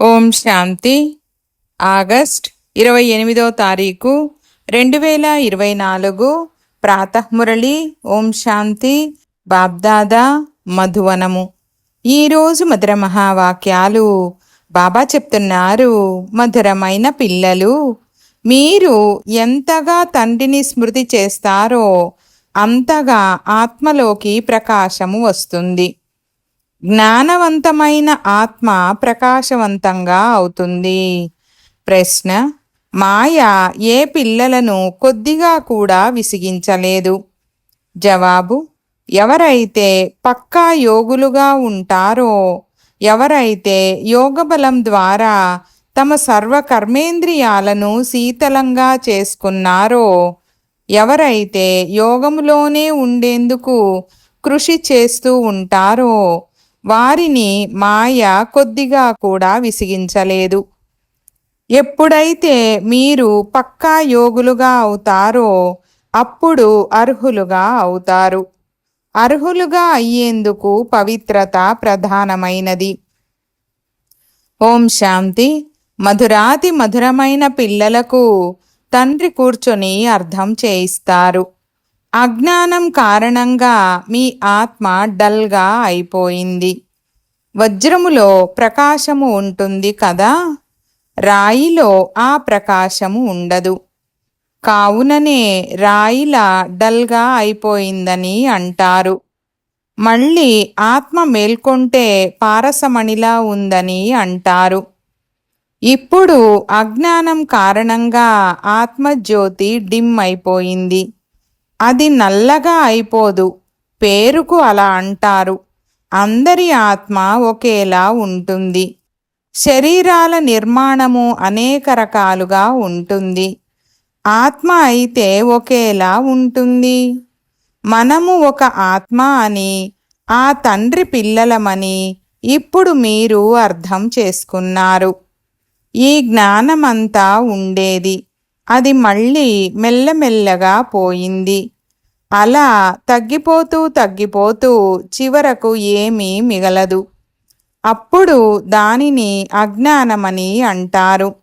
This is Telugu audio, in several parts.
ఓం శాంతి. ఆగస్ట్ ఇరవై ఎనిమిదో తారీఖు రెండు వేల ఇరవై నాలుగు. ప్రాతఃమురళి ఓం శాంతి బాబ్దాదా మధువనము. ఈరోజు మధుర మహావాక్యాలు. బాబా చెప్తున్నారు మధురమైన పిల్లలు మీరు ఎంతగా తండ్రిని స్మృతి చేస్తారో అంతగా ఆత్మలోకి ప్రకాశము వస్తుంది. జ్ఞానవంతమైన ఆత్మ ప్రకాశవంతంగా అవుతుంది. ప్రశ్న మాయ ఏ పిల్లలను కొద్దిగా కూడా విసిగించలేదు? జవాబు ఎవరైతే పక్కా యోగులుగా ఉంటారో ఎవరైతే యోగబలం ద్వారా తమ సర్వ కర్మేంద్రియాలను శీతలంగా చేసుకున్నారో ఎవరైతే యోగములోనే ఉండేందుకు కృషి చేస్తూ ఉంటారో వారిని మాయ కొద్దిగా కూడా విసిగించలేదు. ఎప్పుడైతే మీరు పక్కా యోగులుగా అవుతారో అప్పుడు అర్హులుగా అవుతారు. అర్హులుగా అయ్యేందుకు పవిత్రత ప్రధానమైనది. ఓం శాంతి. మధురాతి మధురమైన పిల్లలకు తండ్రి కూర్చొని అర్థం చేయిస్తారు. అజ్ఞానం కారణంగా మీ ఆత్మ డల్గా అయిపోయింది. వజ్రములో ప్రకాశము ఉంటుంది కదా రాయిలో ఆ ప్రకాశము ఉండదు. కావుననే రాయిలా డల్గా అయిపోయిందని అంటారు. మళ్ళీ ఆత్మ మేల్కొంటే పారసమణిలా ఉందని అంటారు. ఇప్పుడు అజ్ఞానం కారణంగా ఆత్మజ్యోతి డిమ్ అయిపోయింది. అది నల్లగా అయిపోదు పేరుకు అలా అంటారు. అందరి ఆత్మ ఒకేలా ఉంటుంది. శరీరాల నిర్మాణము అనేక రకాలుగా ఉంటుంది. ఆత్మ అయితే ఒకేలా ఉంటుంది. మనము ఒక ఆత్మ అని ఆ తండ్రి పిల్లలమని ఇప్పుడు మీరు అర్థం చేసుకున్నారు. ఈ జ్ఞానమంతా ఉండేది. అది మళ్ళీ మెల్లమెల్లగా పోయింది. అలా తగ్గిపోతూ తగ్గిపోతూ చివరకు ఏమీ మిగలదు. అప్పుడు దానిని అజ్ఞానమని అంటారు.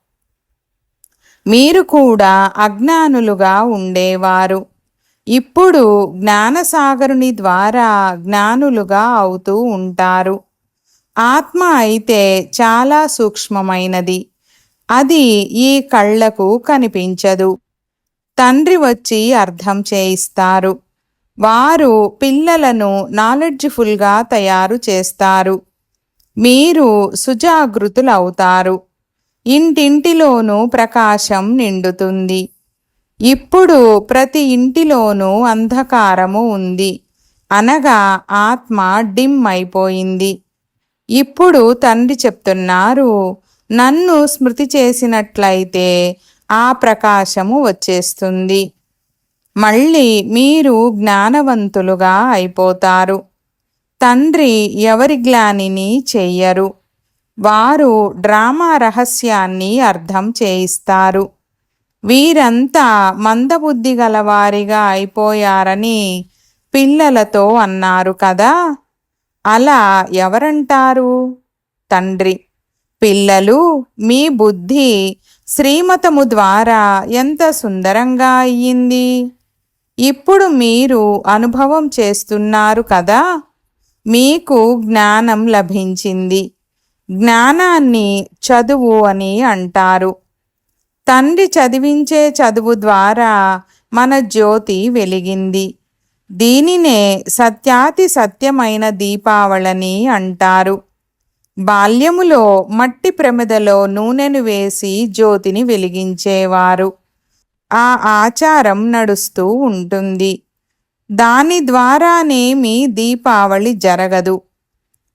మీరు కూడా అజ్ఞానులుగా ఉండేవారు. ఇప్పుడు జ్ఞానసాగరుని ద్వారా జ్ఞానులుగా అవుతూ ఉంటారు. ఆత్మ అయితే చాలా సూక్ష్మమైనది. అది ఈ కళ్ళకు కనిపించదు. తండ్రి వచ్చి అర్థం చేయిస్తారు. వారు పిల్లలను నాలెడ్జ్ఫుల్గా తయారు చేస్తారు. మీరు సుజాగృతులవుతారు. ఇంటింటిలోనూ ప్రకాశం నిండుతుంది. ఇప్పుడు ప్రతి ఇంటిలోనూ అంధకారము ఉంది. అనగా ఆత్మ డిమ్ అయిపోయింది. ఇప్పుడు తండ్రి చెప్తున్నారు నన్ను స్మృతి చేసినట్లయితే ఆ ప్రకాశము వచ్చేస్తుంది. మళ్ళీ మీరు జ్ఞానవంతులుగా అయిపోతారు. తండ్రి ఎవరి గ్లానిని చెయ్యరు. వారు డ్రామా రహస్యాన్ని అర్థం చేయిస్తారు. వీరంతా మందబుద్ధి గలవారిగా అయిపోయారని పిల్లలతో అన్నారు కదా. అలా ఎవరంటారు? తండ్రి. పిల్లలు మీ బుద్ధి శ్రీమతము ద్వారా ఎంత సుందరంగా అయ్యింది? ఇప్పుడు మీరు అనుభవం చేస్తున్నారు కదా? మీకు జ్ఞానం లభించింది. జ్ఞానాన్ని చదువు అని అంటారు. తండ్రి చదివించే చదువు ద్వారా మన జ్యోతి వెలిగింది. దీనినే సత్యాతి సత్యమైన దీపావళని అంటారు. బాల్యములో మట్టి ప్రమిదలో నూనెను వేసి జ్యోతిని వెలిగించేవారు. ఆ ఆచారం నడుస్తూ ఉంటుంది. దాని ద్వారానేమి దీపావళి జరగదు.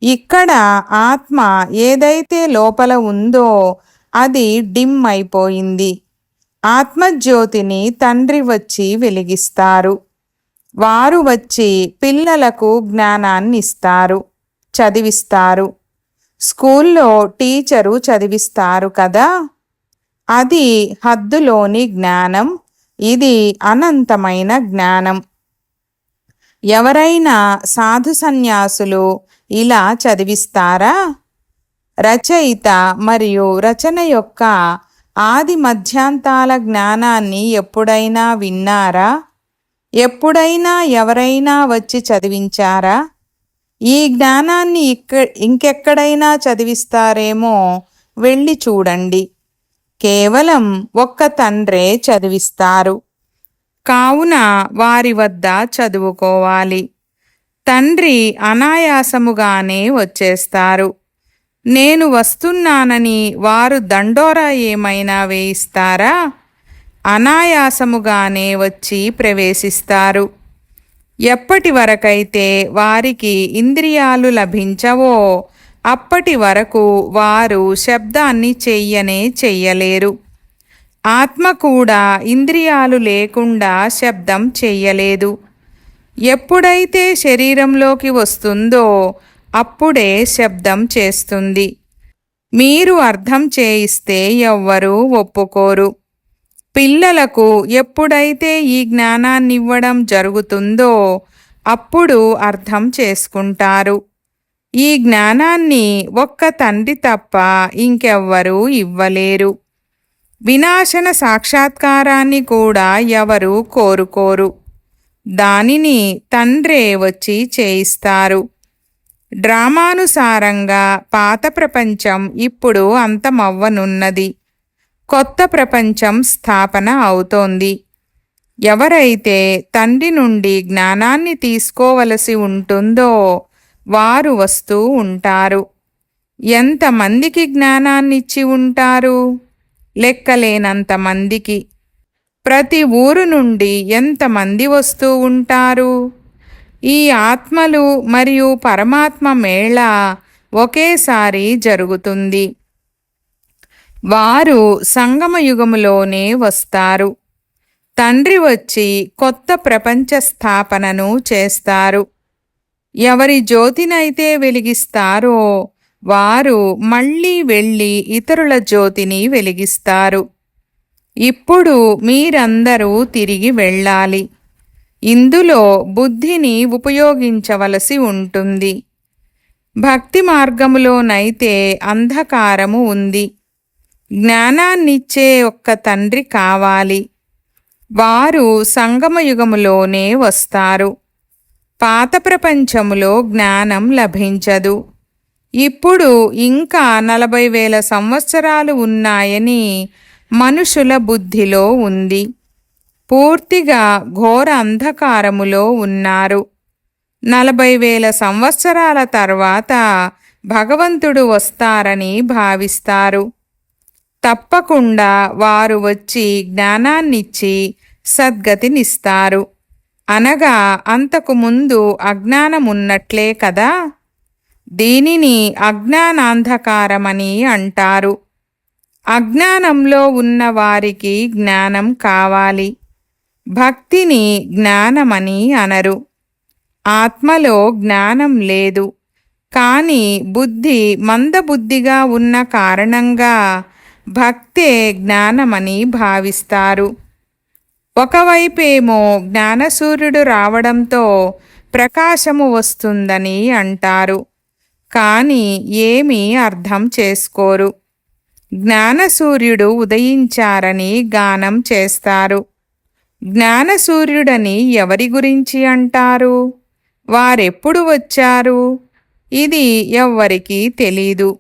ఇక్కడ ఆత్మ ఏదైతే లోపల ఉందో అది డిమ్ అయిపోయింది. ఆత్మజ్యోతిని తండ్రి వచ్చి వెలిగిస్తారు. వారు వచ్చి పిల్లలకు జ్ఞానాన్ని ఇస్తారు చదివిస్తారు. స్కూల్లో టీచరు చదివిస్తారు కదా అది హద్దులోని జ్ఞానం. ఇది అనంతమైన జ్ఞానం. ఎవరైనా సాధు సన్యాసులు ఇలా చదివిస్తారా? రచయిత మరియు రచన యొక్క ఆది మధ్యాంతాల జ్ఞానాన్ని ఎప్పుడైనా విన్నారా? ఎప్పుడైనా ఎవరైనా వచ్చి చదివించారా? ఈ జ్ఞానాన్ని ఇక్క ఇంకెక్కడైనా చదివిస్తారేమో వెళ్ళి చూడండి. కేవలం ఒక్క తండ్రే చదివిస్తారు. కావున వారి వద్ద చదువుకోవాలి. తండ్రి అనాయాసముగానే వచ్చేస్తారు. నేను వస్తున్నానని వారు దండోరా ఏమైనా వేయిస్తారా? అనాయాసముగానే వచ్చి ప్రవేశిస్తారు. ఎప్పటి వరకైతే వారికి ఇంద్రియాలు లభించవో అప్పటి వరకు వారు శబ్దాన్ని చెయ్యనే చెయ్యలేరు. ఆత్మ కూడా ఇంద్రియాలు లేకుండా శబ్దం చెయ్యలేదు. ఎప్పుడైతే శరీరంలోకి వస్తుందో అప్పుడే శబ్దం చేస్తుంది. మీరు అర్థం చేయిస్తే ఎవ్వరూ ఒప్పుకోరు. పిల్లలకు ఎప్పుడైతే ఈ జ్ఞానాన్ని ఇవ్వడం జరుగుతుందో అప్పుడు అర్థం చేసుకుంటారు. ఈ జ్ఞానాన్ని ఒక్క తండ్రి తప్ప ఇంకెవ్వరూ ఇవ్వలేరు. వినాశన సాక్షాత్కారాన్ని కూడా ఎవరు కోరుకోరు. దానిని తండ్రే వచ్చి చేయిస్తారు. డ్రామానుసారంగా పాత ప్రపంచం ఇప్పుడు అంతమవ్వనున్నది. కొత్త ప్రపంచం స్థాపన అవుతోంది. ఎవరైతే తండ్రి నుండి జ్ఞానాన్ని తీసుకోవలసి ఉంటుందో వారు వస్తూ ఉంటారు. ఎంతమందికి జ్ఞానాన్నిచ్చి ఉంటారు? లెక్కలేనంత మందికి. ప్రతి ఊరు నుండి ఎంతమంది వస్తూ ఉంటారు? ఈ ఆత్మలు మరియు పరమాత్మ మేళ ఒకేసారి జరుగుతుంది. వారు సంగమయుగములోనే వస్తారు. తండ్రి వచ్చి కొత్త ప్రపంచ స్థాపనను చేస్తారు. ఎవరి జ్యోతినైతే వెలిగిస్తారో వారు మళ్ళీ వెళ్ళి ఇతరుల జ్యోతిని వెలిగిస్తారు. ఇప్పుడు మీరందరూ తిరిగి వెళ్ళాలి. ఇందులో బుద్ధిని ఉపయోగించవలసి ఉంటుంది. భక్తి మార్గములోనైతే అంధకారము ఉంది. జ్ఞానాన్నిచ్చే ఒక్క తండ్రి కావాలి. వారు సంగమయుగములోనే వస్తారు. పాత ప్రపంచములో జ్ఞానం లభించదు. ఇప్పుడు ఇంకా నలభై వేల సంవత్సరాలు ఉన్నాయని మనుషుల బుద్ధిలో ఉంది. పూర్తిగా ఘోర అంధకారములో ఉన్నారు. నలభై వేల సంవత్సరాల తర్వాత భగవంతుడు వస్తారని భావిస్తారు. తప్పకుండా వారు వచ్చి జ్ఞానాన్నిచ్చి సద్గతినిస్తారు. అనగా అంతకు ముందు అజ్ఞానమున్నట్లే కదా? దీనిని అజ్ఞానాంధకారమని అంటారు. అజ్ఞానంలో ఉన్న వారికి జ్ఞానం కావాలి. భక్తిని జ్ఞానమని అనరు. ఆత్మలో జ్ఞానం లేదు. కానీ బుద్ధి మందబుద్ధిగా ఉన్న కారణంగా భక్తే జ్ఞానమని భావిస్తారు. ఒకవైపేమో జ్ఞానసూర్యుడు రావడంతో ప్రకాశము వస్తుందని అంటారు. కానీ ఏమీ అర్థం చేసుకోరు. జ్ఞానసూర్యుడు ఉదయించారని గానం చేస్తారు. జ్ఞానసూర్యుడని ఎవరి గురించి అంటారు? వారెప్పుడు వచ్చారు? ఇది ఎవ్వరికీ తెలీదు.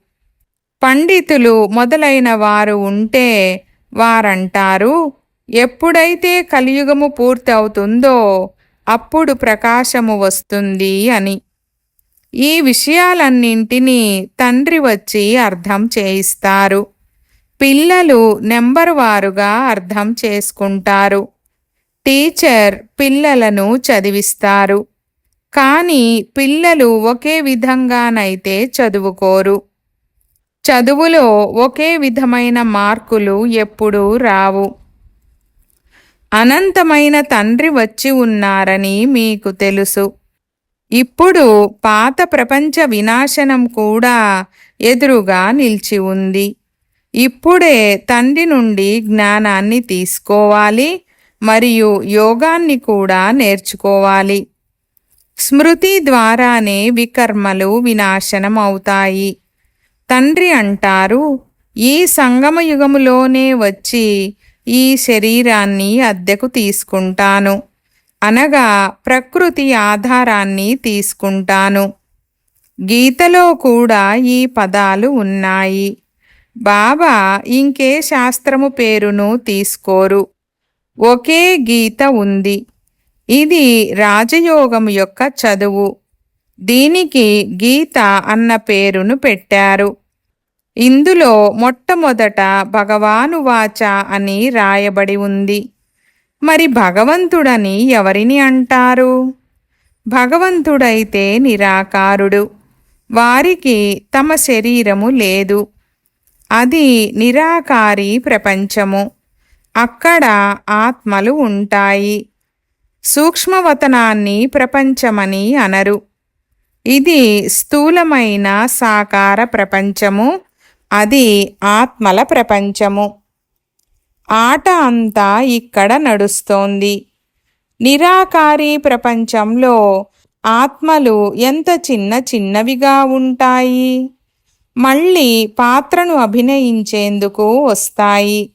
పండితులు మొదలైన వారు ఉంటే వారంటారు ఎప్పుడైతే కలియుగము పూర్తి అవుతుందో అప్పుడు ప్రకాశము వస్తుంది అని. ఈ విషయాలన్నింటినీ తండ్రి వచ్చి అర్థం చేయిస్తారు. పిల్లలు నెంబర్ వారుగా అర్థం చేసుకుంటారు. టీచర్ పిల్లలను చదివిస్తారు. కానీ పిల్లలు ఒకే విధంగానైతే చదువుకోరు. చదువులో ఒకే విధమైన మార్కులు ఎప్పుడూ రావు. అనంతమైన తండ్రి వచ్చి ఉన్నారని మీకు తెలుసు. ఇప్పుడు పాత ప్రపంచ వినాశనం కూడా ఎదురుగా నిలిచి ఉంది. ఇప్పుడే తండ్రి నుండి జ్ఞానాన్ని తీసుకోవాలి మరియు యోగాన్ని కూడా నేర్చుకోవాలి. స్మృతి ద్వారానే వికర్మలు వినాశనం అవుతాయి తండ్రి అంటారు ఈ సంగమయుగములోనే వచ్చి ఈ శరీరాన్ని అద్దెకు తీసుకుంటాను. అనగా ప్రకృతి ఆధారాన్ని తీసుకుంటాను. గీతలో కూడా ఈ పదాలు ఉన్నాయి. బాబా ఇంకే శాస్త్రము పేరును తీసుకోరు. ఒకే గీత ఉంది. ఇది రాజయోగం యొక్క చదువు. దీనికి గీత అన్న పేరును పెట్టారు. ఇందులో మొట్టమొదట భగవాను వాచ అని రాయబడి ఉంది. మరి భగవంతుడని ఎవరిని అంటారు? భగవంతుడైతే నిరాకారుడు. వారికి తమ శరీరము లేదు. అది నిరాకారి ప్రపంచము. అక్కడ ఆత్మలు ఉంటాయి. సూక్ష్మవతనాన్ని ప్రపంచమని అనరు. ఇది స్థూలమైన సాకార ప్రపంచము. అది ఆత్మల ప్రపంచము. ఆట అంతా ఇక్కడ నడుస్తోంది. నిరాకారి ప్రపంచంలో ఆత్మలు ఎంత చిన్న చిన్నవిగా ఉంటాయి? మళ్ళీ పాత్రను అభినయించేందుకు వస్తాయి.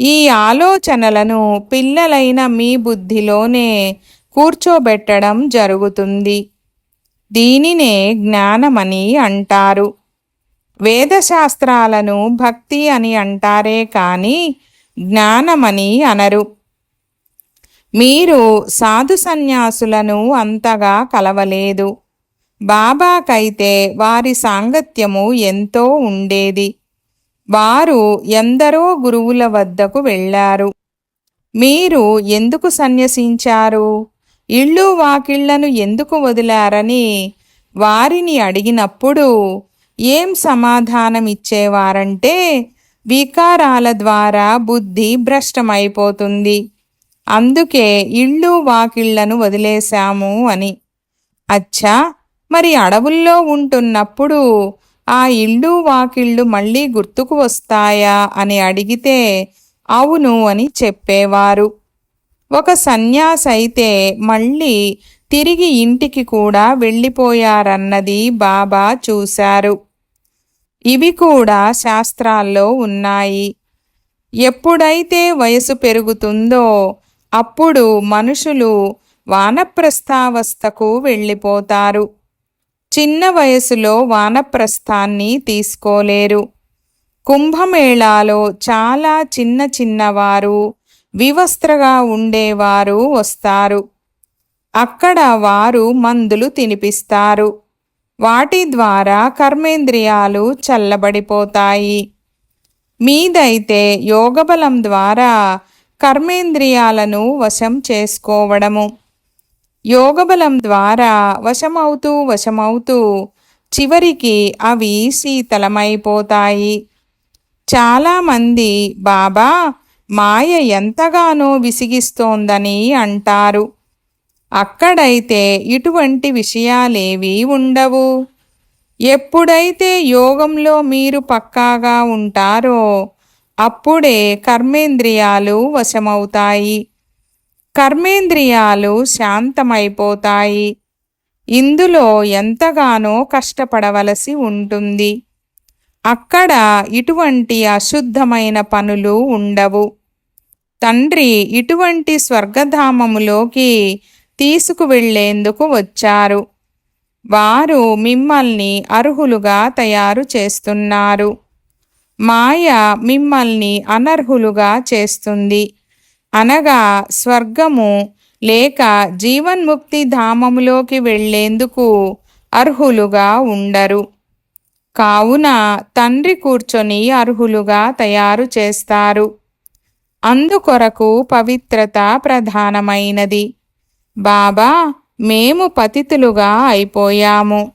ఈ ఆలోచనలను పిల్లలైన మీ బుద్ధిలోనే కూర్చోబెట్టడం జరుగుతుంది. దీనినే జ్ఞానమని అంటారు. వేదశాస్త్రాలను భక్తి అని అంటారే కానీ జ్ఞానమని అనరు. మీరు సాధు సన్యాసులను అంతగా కలవలేదు. బాబాకైతే వారి సాంగత్యము ఎంతో ఉండేది. వారు ఎందరో గురువుల వద్దకు వెళ్ళారు. మీరు ఎందుకు సన్యసించారు? ఇళ్ళు వాకిళ్ళను ఎందుకు వదిలారని వారిని అడిగినప్పుడు ఏం సమాధానమిచ్చేవారంటే వికారాల ద్వారా బుద్ధి భ్రష్టమైపోతుంది. అందుకే ఇళ్ళు వాకిళ్ళను వదిలేశాము అని. అచ్చా! మరి అడవుల్లో ఉంటున్నప్పుడు ఆ ఇళ్ళు వాకిళ్ళు మళ్ళీ గుర్తుకు వస్తాయా అని అడిగితే అవును అని చెప్పేవారు. ఒక సన్యాసైతే మళ్ళీ తిరిగి ఇంటికి కూడా వెళ్ళిపోయారన్నది బాబా చూశారు. ఇవి కూడా శాస్త్రాల్లో ఉన్నాయి. ఎప్పుడైతే వయసు పెరుగుతుందో అప్పుడు మనుషులు వానప్రస్థావస్థకు వెళ్ళిపోతారు. చిన్న వయసులో వానప్రస్థాన్ని తీసుకోలేరు. కుంభమేళాలో చాలా చిన్న చిన్నవారు వివస్త్రగా ఉండేవారు వస్తారు. అక్కడ వారు మందులు తినిపిస్తారు. వాటి ద్వారా కర్మేంద్రియాలు చల్లబడిపోతాయి. మీదైతే యోగబలం ద్వారా కర్మేంద్రియాలను వశం చేసుకోవడము. యోగబలం ద్వారా వశమవుతూ వశమవుతూ చివరికి అవి శీతలమైపోతాయి. చాలామంది బాబా మాయ ఎంతగానో విసిగిస్తోందని అంటారు. అక్కడైతే ఇటువంటి విషయాలేవీ ఉండవు. ఎప్పుడైతే యోగంలో మీరు పక్కాగా ఉంటారో అప్పుడే కర్మేంద్రియాలు వశమవుతాయి. కర్మేంద్రియాలు శాంతమైపోతాయి. ఇందులో ఎంతగానో కష్టపడవలసి ఉంటుంది. అక్కడ ఇటువంటి అశుద్ధమైన పనులు ఉండవు. తండ్రి ఇటువంటి స్వర్గధామములోకి తీసుకువెళ్ళేందుకు వచ్చారు. వారు మిమ్మల్ని అర్హులుగా తయారు చేస్తున్నారు. మాయ మిమ్మల్ని అనర్హులుగా చేస్తుంది. అనగా స్వర్గము లేక జీవన్ముక్తి ధామములోకి వెళ్ళేందుకు అర్హులుగా ఉండరు. కావున తండ్రి కూర్చొని అర్హులుగా తయారు చేస్తారు. అందుకొరకు పవిత్రత ప్రధానమైనది. బాబా మేము పతితులుగా అయిపోయాము.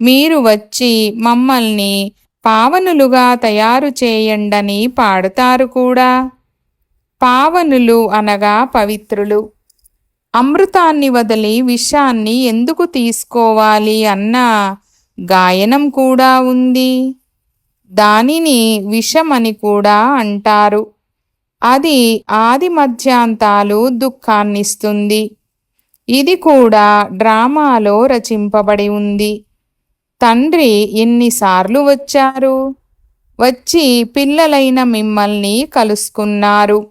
మీరు వచ్చి మమ్మల్ని పావనులుగా తయారు చేయండని పాడుతారు కూడా. పావనులు అనగా పవిత్రులు. అమృతాన్ని వదిలి విషాన్ని ఎందుకు తీసుకోవాలి అన్నా గాయనం కూడా ఉంది. దానిని విషమని కూడా అంటారు. అది ఆది మధ్యాంతాలు దుఃఖాన్నిస్తుంది. ఇది కూడా డ్రామాలో రచింపబడి ఉంది. తండ్రి ఎన్నిసార్లు వచ్చారు? వచ్చి పిల్లలైన మిమ్మల్ని కలుసుకున్నారు.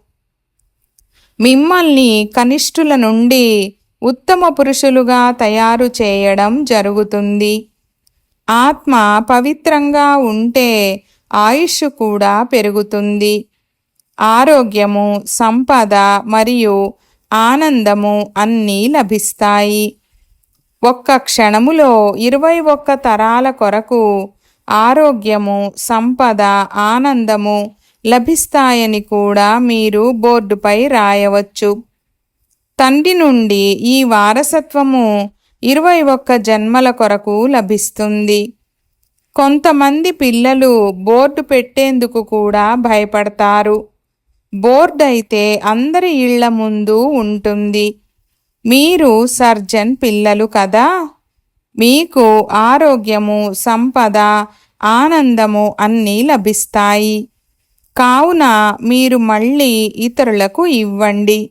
మిమ్మల్ని కనిష్ఠుల నుండి ఉత్తమ పురుషులుగా తయారు చేయడం జరుగుతుంది. ఆత్మ పవిత్రంగా ఉంటే ఆయుష్ కూడా పెరుగుతుంది. ఆరోగ్యము సంపద మరియు ఆనందము అన్నీ లభిస్తాయి. ఒక్క క్షణములో ఇరవై ఒక్క తరాల కొరకు ఆరోగ్యము సంపద ఆనందము లభిస్తాయని కూడా మీరు బోర్డుపై రాయవచ్చు. తండ్రి నుండి ఈ వారసత్వము ఇరవై ఒక్క జన్మల కొరకు లభిస్తుంది. కొంతమంది పిల్లలు బోర్డు పెట్టేందుకు కూడా భయపడతారు. బోర్డు అయితే అందరి ఇళ్ళ ముందు ఉంటుంది. మీరు సర్జన్ పిల్లలు కదా? మీకు ఆరోగ్యము సంపద ఆనందము అన్నీ లభిస్తాయి. కావున మీరు మళ్ళీ ఇతరులకు ఇవ్వండి.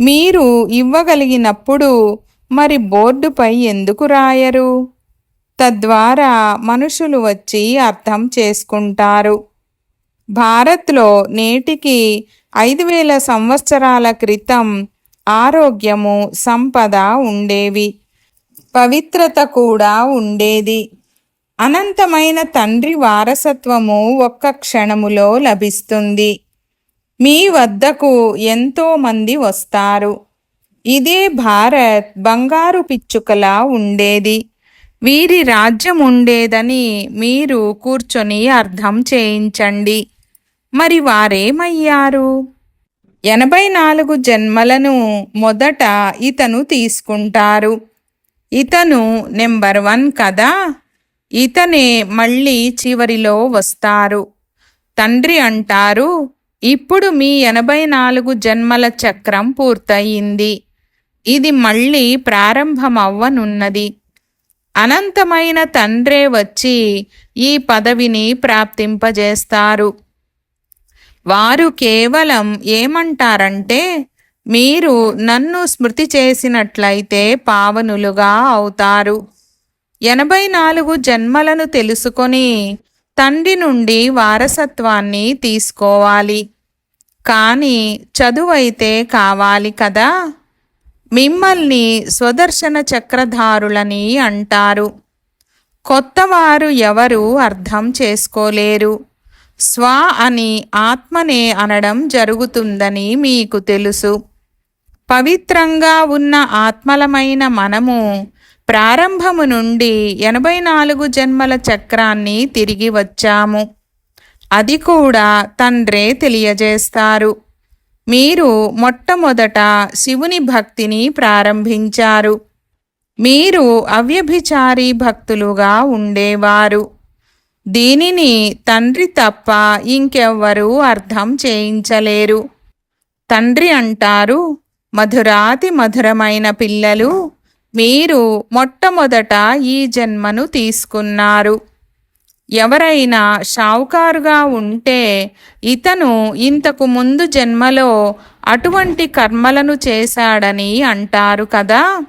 మీరు ఇవ్వగలిగినప్పుడు మరి బోర్డుపై ఎందుకు రాయరు? తద్వారా మనుషులు వచ్చి అర్థం చేసుకుంటారు. భారత్లో నేటికి ఐదు వేల సంవత్సరాల క్రితం ఆరోగ్యము సంపద ఉండేవి. పవిత్రత కూడా ఉండేది. అనంతమైన తండ్రి వారసత్వము ఒక్క క్షణములో లభిస్తుంది. మీ వద్దకు ఎంతోమంది వస్తారు. ఇదే భారత్ బంగారు పిచ్చుకలా ఉండేది. వీరి రాజ్యం ఉండేదని మీరు కూర్చొని అర్థం చేయించండి. మరి వారేమయ్యారు? ఎనభై నాలుగు జన్మలను మొదట ఇతను తీసుకుంటారు. ఇతను నెంబర్ వన్ కదా? ఇతనే మళ్ళీ చివరిలో వస్తారు. తండ్రి అంటారు ఇప్పుడు మీ ఎనభై నాలుగు జన్మల చక్రం పూర్తయింది. ఇది మళ్ళీ ప్రారంభమవ్వనున్నది. అనంతమైన తండ్రే వచ్చి ఈ పదవిని ప్రాప్తింపజేస్తారు. వారు కేవలం ఏమంటారంటే మీరు నన్ను స్మృతి చేసినట్లయితే పావనులుగా అవుతారు. ఎనభై నాలుగు జన్మలను తెలుసుకొని తండ్రి నుండి వారసత్వాన్ని తీసుకోవాలి. కానీ చదువైతే కావాలి కదా? మిమ్మల్ని స్వదర్శన చక్రధారులని అంటారు. కొత్తవారు ఎవరు అర్థం చేసుకోలేరు. స్వ అని ఆత్మనే అనడం జరుగుతుందని మీకు తెలుసు. పవిత్రంగా ఉన్న ఆత్మలమైన మనము ప్రారంభము నుండి ఎనభై నాలుగు జన్మల చక్రాన్ని తిరిగి వచ్చాము. అది కూడా తండ్రే తెలియజేస్తారు. మీరు మొట్టమొదట శివుని భక్తిని ప్రారంభించారు. మీరు అవ్యభిచారి భక్తులుగా ఉండేవారు. దీనిని తండ్రి తప్ప ఇంకెవ్వరూ అర్థం చేయించలేరు. తండ్రి అంటారు మధురాతి మధురమైన పిల్లలు మీరు మొట్టమొదట ఈ జన్మను తీసుకున్నారు. ఎవరైనా షావుకారుగా ఉంటే ఇతను ఇంతకు ముందు జన్మలో అటువంటి కర్మలను చేశాడని అంటారు కదా.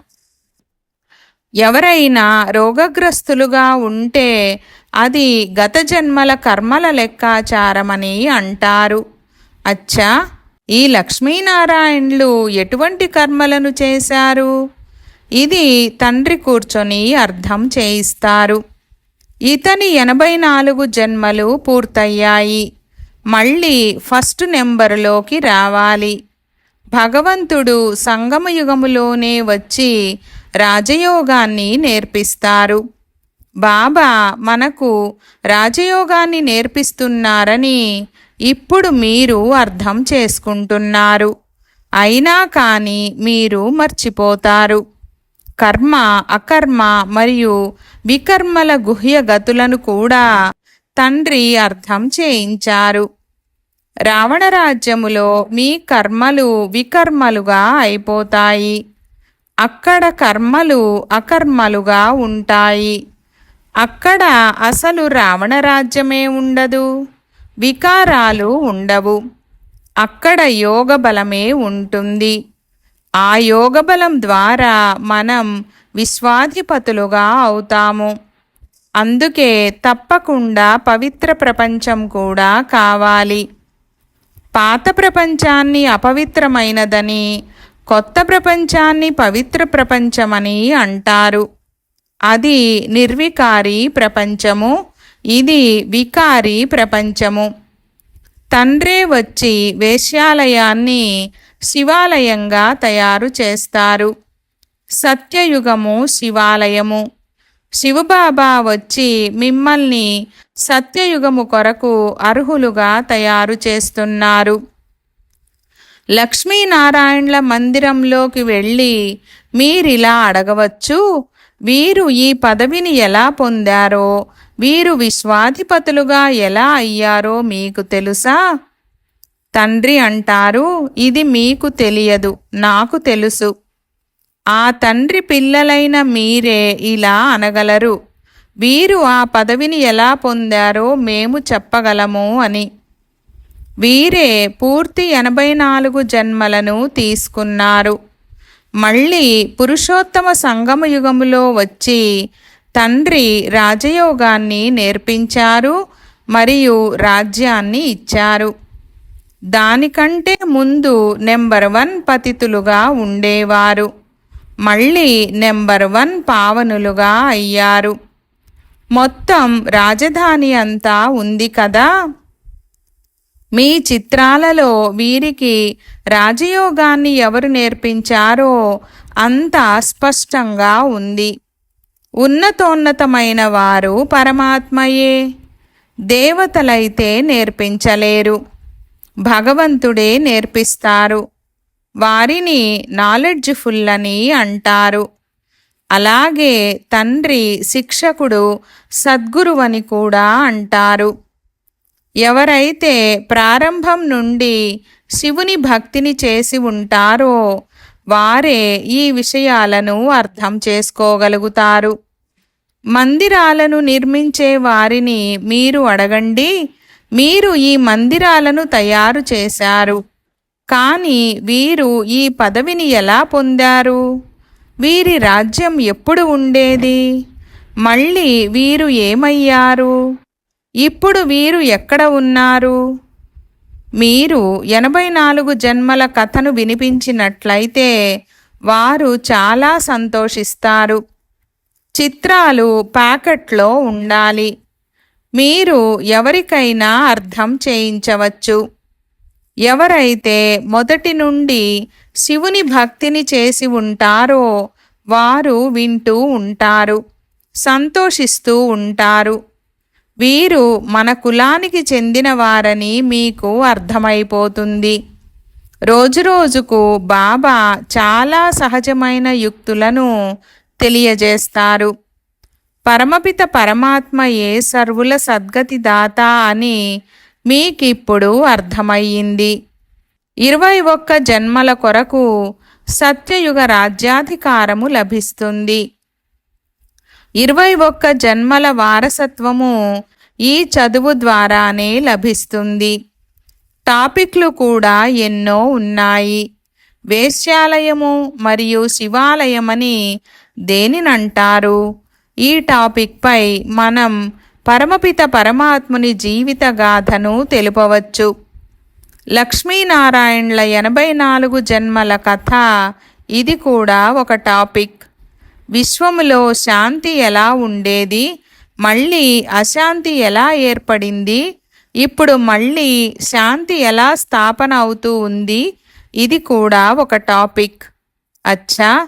ఎవరైనా రోగగ్రస్తులుగా ఉంటే అది గత జన్మల కర్మల లెక్కాచారమని అంటారు. అచ్చా! ఈ లక్ష్మీనారాయణులు ఎటువంటి కర్మలను చేశారు? ఇది తండ్రి కూర్చొని అర్థం చేయిస్తారు. ఇతని ఎనభై నాలుగు జన్మలు పూర్తయ్యాయి. మళ్ళీ ఫస్ట్ నెంబరులోకి రావాలి. భగవంతుడు సంగమయుగములోనే వచ్చి రాజయోగాన్ని నేర్పిస్తారు. బాబా మనకు రాజయోగాన్ని నేర్పిస్తున్నారని ఇప్పుడు మీరు అర్థం చేసుకుంటున్నారు. అయినా కానీ మీరు మర్చిపోతారు. కర్మ అకర్మ మరియు వికర్మల గుహ్య గతులను కూడా తండ్రి అర్థం చేయించారు. రావణ రాజ్యములో మీ కర్మలు వికర్మలుగా అయిపోతాయి. అక్కడ కర్మలు అకర్మలుగా ఉంటాయి. అక్కడ అసలు రావణ రాజ్యమే ఉండదు వికారాలు ఉండవు. అక్కడ యోగ బలమే ఉంటుంది. ఆ యోగబలం ద్వారా మనం విశ్వాధిపతులుగా అవుతాము. అందుకే తప్పకుండా పవిత్ర ప్రపంచం కూడా కావాలి. పాత ప్రపంచాన్ని అపవిత్రమైనదని కొత్త ప్రపంచాన్ని పవిత్ర ప్రపంచమని అంటారు. అది నిర్వికారి ప్రపంచము ఇది వికారి ప్రపంచము. తండ్రే వచ్చి వేశ్యాలయాన్ని శివాలయంగా తయారు చేస్తారు. సత్యయుగము శివాలయము. శివబాబా వచ్చి మిమ్మల్ని సత్యయుగము కొరకు అర్హులుగా తయారు చేస్తున్నారు. లక్ష్మీనారాయణల మందిరంలోకి వెళ్ళి మీరిలా అడగవచ్చు వీరు ఈ పదవిని ఎలా పొందారో వీరు విశ్వాధిపతులుగా ఎలా అయ్యారో మీకు తెలుసా? తండ్రి అంటారు ఇది మీకు తెలియదు నాకు తెలుసు. ఆ తండ్రి పిల్లలైన మీరే ఇలా అనగలరు. వీరు ఆ పదవిని ఎలా పొందారో మేము చెప్పగలము అని. వీరే పూర్తి ఎనభై నాలుగు జన్మలను తీసుకున్నారు. మళ్ళీ పురుషోత్తమ సంగమ యుగములో వచ్చి తండ్రి రాజయోగాన్ని నేర్పించారు మరియు రాజ్యాన్ని ఇచ్చారు. దానికంటే ముందు నెంబర్ వన్ పతితులుగా ఉండేవారు. మళ్ళీ నెంబర్ వన్ పావనులుగా అయ్యారు. మొత్తం రాజధాని అంతా ఉంది కదా? మీ చిత్రాలలో వీరికి రాజయోగాన్ని ఎవరు నేర్పించారో అంత స్పష్టంగా ఉంది. ఉన్నతోన్నతమైన వారు పరమాత్మయే. దేవతలైతే నేర్పించలేరు. భగవంతుడే నేర్పిస్తారు. వారిని నాలెడ్జ్ఫుల్ అని అంటారు. అలాగే తండ్రి శిక్షకుడు సద్గురువని కూడా అంటారు. ఎవరైతే ప్రారంభం నుండి శివుని భక్తిని చేసి ఉంటారో వారే ఈ విషయాలను అర్థం చేసుకోగలుగుతారు. మందిరాలను నిర్మించే వారిని మీరు అడగండి. మీరు ఈ మందిరాలను తయారు చేశారు. కానీ వీరు ఈ పదవిని ఎలా పొందారు? వీరి రాజ్యం ఎప్పుడు ఉండేది? మళ్ళీ వీరు ఏమయ్యారు? ఇప్పుడు వీరు ఎక్కడ ఉన్నారు? మీరు ఎనభై నాలుగు జన్మల కథను వినిపించినట్లయితే వారు చాలా సంతోషిస్తారు. చిత్రాలు ప్యాకెట్లో ఉండాలి. మీరు ఎవరికైనా అర్థం చేయించవచ్చు. ఎవరైతే మొదటి నుండి శివుని భక్తిని చేసి ఉంటారో వారు వింటూ ఉంటారు సంతోషిస్తూ ఉంటారు. వీరు మన కులానికి చెందినవారని మీకు అర్థమైపోతుంది. రోజురోజుకు బాబా చాలా సహజమైన యుక్తులను తెలియజేస్తారు. పరమపిత పరమాత్మయే సర్వుల సద్గతి దాత అని మీకిప్పుడు అర్థమయ్యింది. ఇరవై ఒక్క జన్మల కొరకు సత్యయుగ రాజ్యాధికారము లభిస్తుంది. ఇరవై ఒక్క జన్మల వారసత్వము ఈ చదువు ద్వారానే లభిస్తుంది. టాపిక్లు కూడా ఎన్నో ఉన్నాయి. వేశ్యాలయము మరియు శివాలయమని దేనినంటారు? ఈ టాపిక్పై మనం పరమపిత పరమాత్ముని జీవిత గాథను తెలుపవచ్చు. లక్ష్మీనారాయణుల ఎనభై నాలుగు జన్మల కథ ఇది కూడా ఒక టాపిక్. విశ్వములో శాంతి ఎలా ఉండేది? మళ్ళీ అశాంతి ఎలా ఏర్పడింది? ఇప్పుడు మళ్ళీ శాంతి ఎలా స్థాపన అవుతూ ఉంది? ఇది కూడా ఒక టాపిక్. అచ్చా!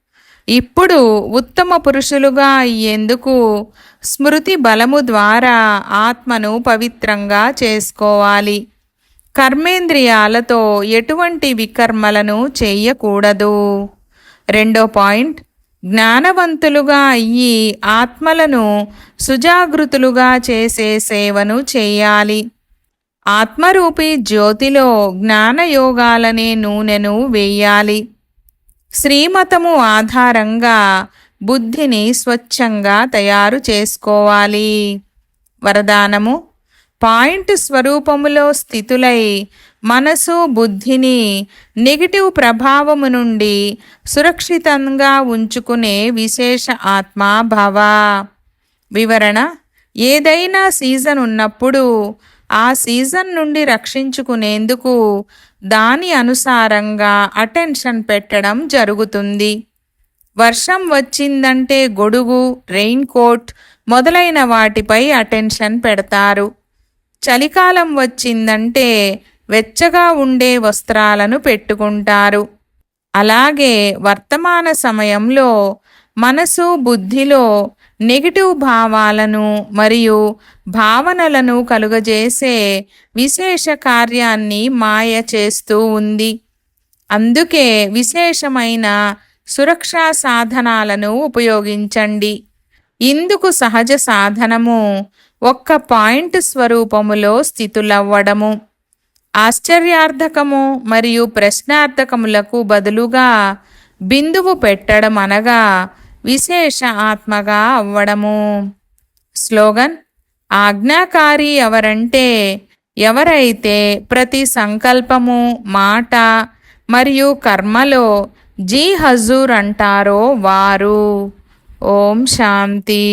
ఇప్పుడు ఉత్తమ పురుషులుగా అయ్యేందుకు స్మృతి బలము ద్వారా ఆత్మను పవిత్రంగా చేసుకోవాలి. కర్మేంద్రియాలతో ఎటువంటి వికర్మలను చేయకూడదు. రెండో పాయింట్ జ్ఞానవంతులుగా అయ్యి ఆత్మలను సుజాగృతులుగా చేసే సేవను చేయాలి. ఆత్మరూపి జ్యోతిలో జ్ఞానయోగాలనే నూనెను వేయాలి. శ్రీమతము ఆధారంగా బుద్ధిని స్వచ్ఛంగా తయారు చేసుకోవాలి. వరదానము పాయింట్ స్వరూపములో స్థితులై మనసు బుద్ధిని నెగిటివ్ ప్రభావము నుండి సురక్షితంగా ఉంచుకునే విశేష ఆత్మ భవ. వివరణ ఏదైనా సీజన్ ఉన్నప్పుడు ఆ సీజన్ నుండి రక్షించుకునేందుకు దాని అనుసారంగా అటెన్షన్ పెట్టడం జరుగుతుంది. వర్షం వచ్చిందంటే గొడుగు రెయిన్ కోట్ మొదలైన వాటిపై అటెన్షన్ పెడతారు. చలికాలం వచ్చిందంటే వెచ్చగా ఉండే వస్త్రాలను పెట్టుకుంటారు. అలాగే వర్తమాన సమయంలో మనసు బుద్ధిలో నెగిటివ్ భావాలను మరియు భావనలను కలుగజేసే విశేష కార్యాన్ని మాయ చేస్తూ ఉంది. అందుకే విశేషమైన సురక్షా సాధనాలను ఉపయోగించండి. ఇందుకు సహజ సాధనము ఒక్క పాయింట్ స్వరూపములో స్థితులవ్వడము. ఆశ్చర్యార్థకము మరియు ప్రశ్నార్థకములకు బదులుగా బిందువు పెట్టడం అనగా విశేష ఆత్మగా అవ్వడము. స్లోగన్ ఆజ్ఞాకారి ఎవరంటే ఎవరైతే ప్రతి సంకల్పము మాట మరియు కర్మలో జీ హజూర్ అంటారో వారు. ఓం శాంతి.